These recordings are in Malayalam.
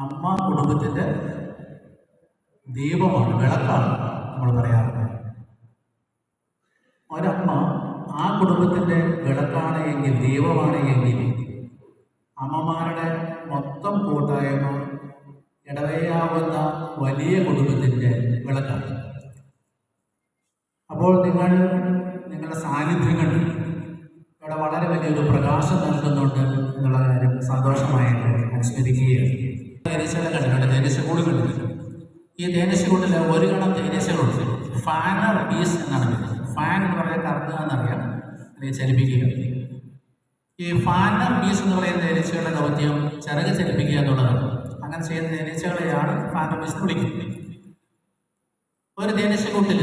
അമ്മ കുടുംബത്തിന്റെ ദീപമാണ് വിളക്കാണ് നമ്മൾ പറയാറുണ്ട് ഒരമ്മ ആ കുടുംബത്തിന്റെ വിളക്കാണ് എങ്കിൽ ദീപമാണ് എങ്കിൽ അമ്മമാരുടെ മൊത്തം കൂട്ടായ്മ ഇടവയാവുന്ന വലിയ കുടുംബത്തിന്റെ വിളക്കാണ്. അപ്പോൾ നിങ്ങൾ നിങ്ങളുടെ സാന്നിധ്യം കൊണ്ട് ഇവിടെ വളരെ വലിയൊരു പ്രകാശം നൽകുന്നുണ്ട് എന്നുള്ള കാര്യം സന്തോഷമായിട്ട് അനുസ്മരിക്കുകയാണ് തേനീച്ചകളെ കണ്ടിട്ടുണ്ട്. തേനീച്ചക്കൂട് കണ്ടിട്ടുണ്ട്. ഈ തേനീച്ചക്കൂട്ടിൽ ഒരു കണം തേനീച്ചകളുണ്ട്. ഫാനർ ബീസ് എന്നാണ് ഫാൻ എന്ന് പറഞ്ഞാൽ കറക്കുക എന്നറിയാം അല്ലെങ്കിൽ ചലിപ്പിക്കുക. ഈ ഫാനർ ബീസ് എന്ന് പറയുന്ന തേനീച്ചകളുടെ ദൗത്യം ചിറക് ചലിപ്പിക്കുക എന്നുള്ളതാണ്. അങ്ങനെ ചെയ്യുന്ന തേനീച്ചകളെയാണ് ഫാനർ ബീസ് വിളിക്കുന്നത്. ഒരു തേനീച്ചക്കൂട്ടിൽ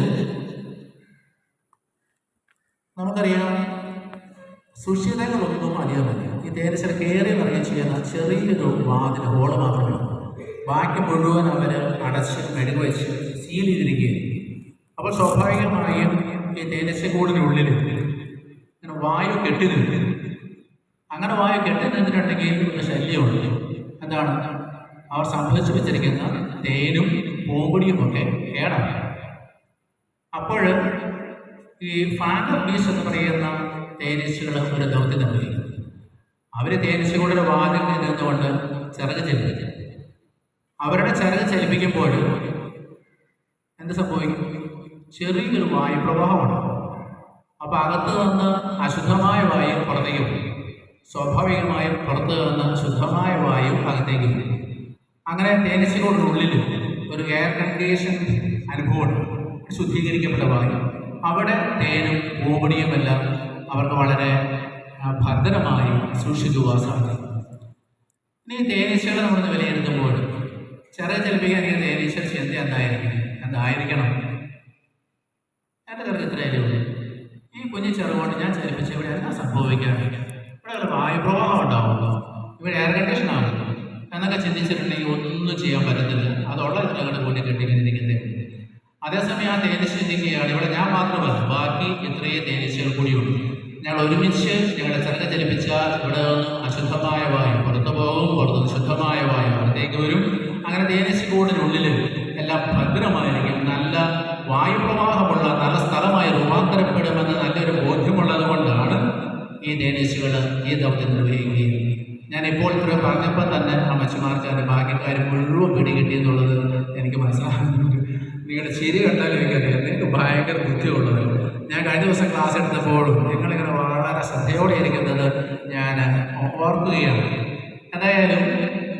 നമുക്കറിയാം സുഷിതകളൊന്നും അധികമല്ല ഈ തേനീച്ചകൾ കയറി പറയുകയും ചെയ്യുന്ന ചെറിയൊരു വാതിൽ ഹോൾ മാത്രമേ ബാക്കി മുഴുവൻ അവർ അടച്ച് മെഴുകുവച്ച് സീൽ ചെയ്തിരിക്കുകയാണ്. അപ്പോൾ സ്വാഭാവികമായും ഈ തേനീച്ചക്കൂടിനുള്ളിൽ ഇങ്ങനെ വായു കെട്ടി നിൽക്കുന്നു. അങ്ങനെ വായു കെട്ടി നിന്നിട്ടുണ്ടെങ്കിൽ ഒരു ശല്യമുണ്ട് എന്താണ്? അവർ സംഭവിച്ചു വെച്ചിരിക്കുന്ന തേനും പൂമ്പൊടിയും ഒക്കെ കേടാണ്. അപ്പോൾ ഈ ഫാൻ ബീസ് എന്ന് പറയുന്ന തേനീച്ചകൾ ഒരു ദൗത്യം നിർവഹിക്കുന്നു. അവർ തേനീച്ചകളുടെ വാതിൽ നിന്നുകൊണ്ട് ചിറക് ചലിപ്പിക്കും. അവരുടെ ചിറക് ചലിപ്പിക്കുമ്പോൾ എന്ത് സംഭവിക്കും? ചെറിയൊരു വായു പ്രവാഹമാണ് അപ്പോൾ അകത്ത് നിന്ന് അശുദ്ധമായ വായു പുറത്തേക്ക് പോകും. സ്വാഭാവികമായും പുറത്ത് നിന്ന് ശുദ്ധമായ വായു അകത്തേക്ക് പോകും. അങ്ങനെ തേനീച്ചകളുടെ ഉള്ളിൽ ഒരു എയർ കണ്ടീഷൻ അനുഭവമുണ്ട്. ശുദ്ധീകരിക്കപ്പെട്ട വായു. അവിടെ തേനും പൂമ്പൊടിയുമെല്ലാം അവർക്ക് വളരെ ഭദ്രമായി സൂക്ഷിക്കുവാൻ സാധിക്കും. ഇനി തേനീച്ചകളെ നമ്മൾ വിലയിരുത്തുമ്പോൾ ചെറിയ ചലിപ്പിക്കാൻ ഈ തേനീച്ച ചിന്ത എന്തായിരിക്കണം എന്തായിരിക്കണം? എന്റെ കർക്ക് ഇത്രയല്ലേ ഉള്ളൂ. ഈ കുഞ്ഞു ചെറുകൊണ്ട് ഞാൻ ചലിപ്പിച്ച ഇവിടെ എന്താ സംഭവിക്കാൻ? ഇവിടെ ഒരു വായുപ്രവാഹം ഉണ്ടാവുള്ളൂ ഇവിടെ എയർ കണ്ടീഷൻ ആവുന്നു എന്നൊക്കെ ചിന്തിച്ചിട്ടുണ്ടെങ്കിൽ ഒന്നും ചെയ്യാൻ പറ്റത്തില്ല. അതുള്ള ഇതിനകത്ത് കൂട്ടി കെട്ടിങ്ങനെ അതേസമയം ആ തേനീച്ച ചിന്തിക്കുകയാണ് ഇവിടെ ഞാൻ മാത്രമല്ല ബാക്കി ഇത്രയും തേനീച്ചകൾ കൂടിയുണ്ട്. ഞങ്ങൾ ഒരുമിച്ച് ഞങ്ങളുടെ ചിറക് ചലിപ്പിച്ചാൽ ഇവിടെ നിന്ന് അശുദ്ധമായ വായു പുറത്തു പോകും പുറത്തുനിന്ന് ശുദ്ധമായ വായു അവിടത്തേക്ക് വരും. അങ്ങനെ തേനീച്ചക്കൂടിനുള്ളിൽ എല്ലാം ഭദ്രമായിരിക്കും. നല്ല വായുപ്രവാഹമുള്ള നല്ല സ്ഥലമായി രൂപാന്തരപ്പെടുമെന്ന് നല്ലൊരു ബോധ്യമുള്ളത് കൊണ്ടാണ് ഈ തേനീച്ചകൾ ഈ ദൗത്യം നിർവഹിക്കുകയും ഞാൻ ഇപ്പോൾ ഇത്രയും പറഞ്ഞപ്പോൾ തന്നെ അമ്മച്ചിമാർക്ക് അതിന്റെ ഭാഗ്യക്കാർ മുഴുവൻ പിടികിട്ടി എന്നുള്ളത് എനിക്ക് മനസ്സിലാകുന്നുണ്ട്. നിങ്ങളുടെ ചിരി കണ്ടാലും എനിക്കറിയാം. നിങ്ങൾക്ക് ഭയങ്കര ബുദ്ധിയുള്ളത് ഞാൻ കഴിഞ്ഞ ദിവസം ക്ലാസ് എടുത്തപ്പോഴും ഇരിക്കുന്നത് ഞാൻ ഓർക്കുകയാണ്. എന്തായാലും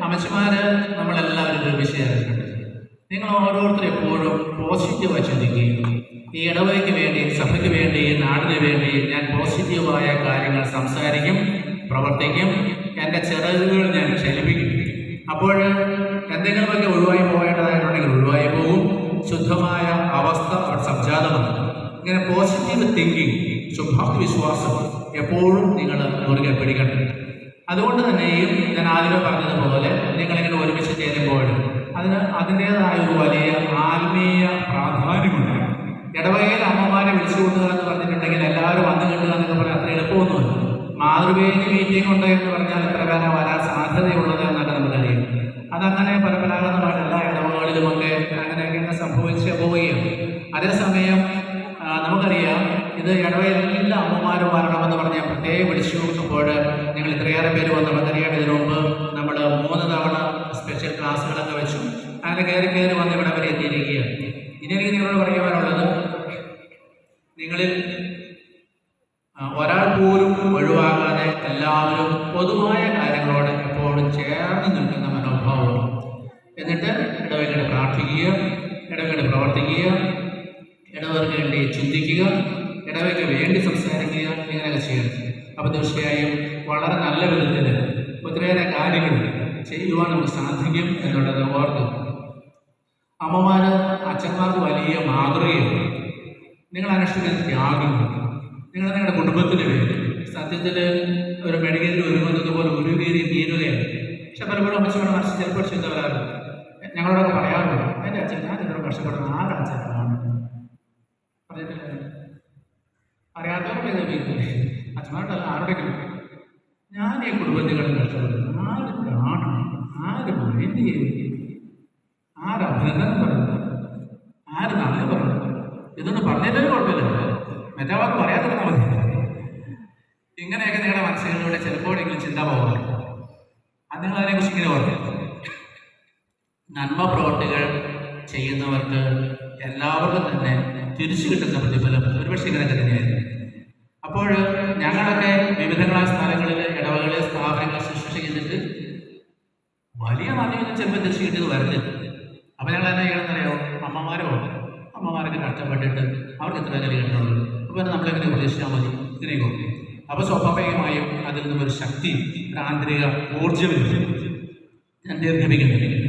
അമ്മച്ചിമാര് നമ്മളെല്ലാവരും ഒരു വിഷയമായിട്ടുണ്ട് നിങ്ങൾ ഓരോരുത്തരും എപ്പോഴും പോസിറ്റീവായി ചിന്തിക്കുകയും ഈ ഇടവയ്ക്ക് വേണ്ടി സഭയ്ക്ക് വേണ്ടി നാടിന് വേണ്ടി ഞാൻ പോസിറ്റീവായ കാര്യങ്ങൾ സംസാരിക്കും പ്രവർത്തിക്കും എന്റെ ചിറകുകൾ ഞാൻ ചലിപ്പിക്കും. അപ്പോൾ എന്തെങ്കിലുമൊക്കെ ഒഴിവായി പോകേണ്ടതായിട്ടുണ്ടെങ്കിൽ ഒഴിവായി പോകും. ശുദ്ധമായ അവസ്ഥ അവർ സംജാതമാണ്. ഇങ്ങനെ പോസിറ്റീവ് തിങ്കിങ് ശുഭാപ്തി വിശ്വാസം എപ്പോഴും നിങ്ങൾ മുറുകെ പിടിക്കണം അതുകൊണ്ട് തന്നെയും ഞാൻ ആദ്യമേ പറഞ്ഞതുപോലെ നിങ്ങളിങ്ങനെ ഒരുമിച്ച് ചേരുമ്പോൾ അതിന് അതിന്റേതായ ഒരു വലിയ ആത്മീയ പ്രാധാന്യമുണ്ട്. ഇടവകയിൽ അമ്മമാരെ വിളിച്ചു കൊണ്ടുക എന്ന് പറഞ്ഞിട്ടുണ്ടെങ്കിൽ എല്ലാവരും വന്നു കിട്ടുക എന്നൊക്കെ പറഞ്ഞാൽ അത്ര എളുപ്പമൊന്നുമില്ല. മാതൃവേദി മീറ്റിംഗ് ഉണ്ട് എന്ന് പറഞ്ഞാൽ എത്ര പേര വരാൻ സാധ്യതയുള്ളത് എന്നൊക്കെ നമുക്കറിയാം അതങ്ങനെ പരമ്പരാഗതമായിട്ട് എല്ലാ ഇടവകളിലുമൊക്കെ അങ്ങനെയൊക്കെ സംഭവിച്ച് പോവുകയാണ്. അതേസമയം നമുക്കറിയാം ഇത് ഇടവയിൽ എല്ലാ അമ്മമാരും വരണമെന്ന് പറഞ്ഞ് പ്രത്യേകം വിളിച്ചു. നോക്കുമ്പോൾ നിങ്ങൾ ഇത്രയേറെ പേര് വന്ന്. നമുക്കറിയാം ഇതിനു മുമ്പ് നമ്മൾ മൂന്ന് തവണ സ്പെഷ്യൽ ക്ലാസ്സുകളൊക്കെ വെച്ചു. അങ്ങനെ കയറി കയറി വന്ന് ഇവിടെ വരെ എത്തിയിരിക്കുകയാണ്. ഇനി എനിക്ക് നിങ്ങളോട് പറയുവാനുള്ളത് നിങ്ങളിൽ ഒരാൾ പോലും ഒഴിവാകാതെ എല്ലാവരും പൊതുവായ കാര്യങ്ങളോട് എപ്പോഴും ചേർന്ന് നിൽക്കുന്ന മനോഭാവം. എന്നിട്ട് ഇടവേലയുടെ പ്രാർത്ഥിക്കുക ഇടവേള പ്രവർത്തിക്കുക ഇടവർക്ക് വേണ്ടി ചിന്തിക്കുക വേണ്ടി സംസാരിക്കുക ഇങ്ങനെയൊക്കെ ചെയ്യണം അപ്പോൾ തീർച്ചയായും വളരെ നല്ല വിധത്തിൽ ഒത്തിരിയേറെ കാര്യങ്ങൾ ചെയ്യുവാൻ നമുക്ക് സാധിക്കും എന്നുള്ളത് ഓർത്ത് അമ്മമാര് അച്ഛന്മാർക്ക് വലിയ മാതൃകയാണ്. നിങ്ങൾ അനുഷ്ഠിക്കുന്ന ത്യാഗം. നിങ്ങൾ നിങ്ങളുടെ കുടുംബത്തിന് വേണ്ടി. സത്യത്തിൽ ഒരു മെഡിക്കലിൽ ഒരുങ്ങുന്നത് പോലെ ഉരുകേറി തീരുകയാണ് പക്ഷെ പലപ്പോഴും അച്ഛനോട് മനസ്സിൽ ചിലപ്പോൾ ചിന്ത വരാറുണ്ട് ഞങ്ങളോടൊക്കെ പറയാറുണ്ട് എന്റെ അച്ഛൻ ഞാൻ ഇത്ര കഷ്ടപ്പെടുന്ന ആരുടെ അച്ഛനാണ് ആരുടെ ആരുടെങ്കിലും. ഞാൻ ഈ കുടുംബത്തിൽ കിടന്ന് ആരും കാണണം? ആര് മൈൻഡ് ചെയ്യുന്നു ആര് അഭിനന്ദനം പറയുന്നു ആര് നന്ദി പറയുന്നു ഇതൊന്നും പറഞ്ഞിട്ടൊരു കുഴപ്പമില്ല. മറ്റേ വാക്ക് പറയാതിരുന്നാൽ മതി. ഇങ്ങനെയൊക്കെ നിങ്ങളുടെ മനസ്സുകളിലൂടെ ചിലപ്പോഴെങ്കിലും ചിന്ത പോകാറുണ്ട് അത് നിങ്ങൾ അതിനെക്കുറിച്ച് ഇങ്ങനെ ഓർക്കും നന്മ പ്രവർത്തികൾ ചെയ്യുന്നവർക്ക് എല്ലാവർക്കും തന്നെ തിരിച്ചു കിട്ടുന്ന പ്രതിഫലം ഒരുപക്ഷെ ഇങ്ങനെയൊക്കെ തന്നെയായിരുന്നു അപ്പോൾ ഞങ്ങളൊക്കെ വിവിധങ്ങളായ സ്ഥലങ്ങളിൽ ഇടവകളിൽ സ്ഥാപനങ്ങൾ ശുശ്രൂഷ ചെയ്തിട്ട് വലിയ നദിയൊന്നും ചെമ്പൻ കിട്ടിയത് വരുന്നില്ല അപ്പൊ ഞങ്ങൾ എന്നാ ചെയ്യണമെന്നറിയോ അമ്മമാരോ അമ്മമാരൊക്കെ കഷ്ടപ്പെട്ടിട്ട് അവർക്ക് ഇത്ര വില കിട്ടുന്നുള്ളൂ അപ്പോൾ നമ്മളെങ്ങനെ ഉപദേശിച്ചാൽ മതി? ഇങ്ങനെയൊക്കെ അപ്പോൾ സ്വാഭാവികമായും അതിൽ ഒരു ശക്തി ഒരു ആന്തരിക ഊർജം ഞാൻ ദീർഘിപ്പിക്കുന്നില്ല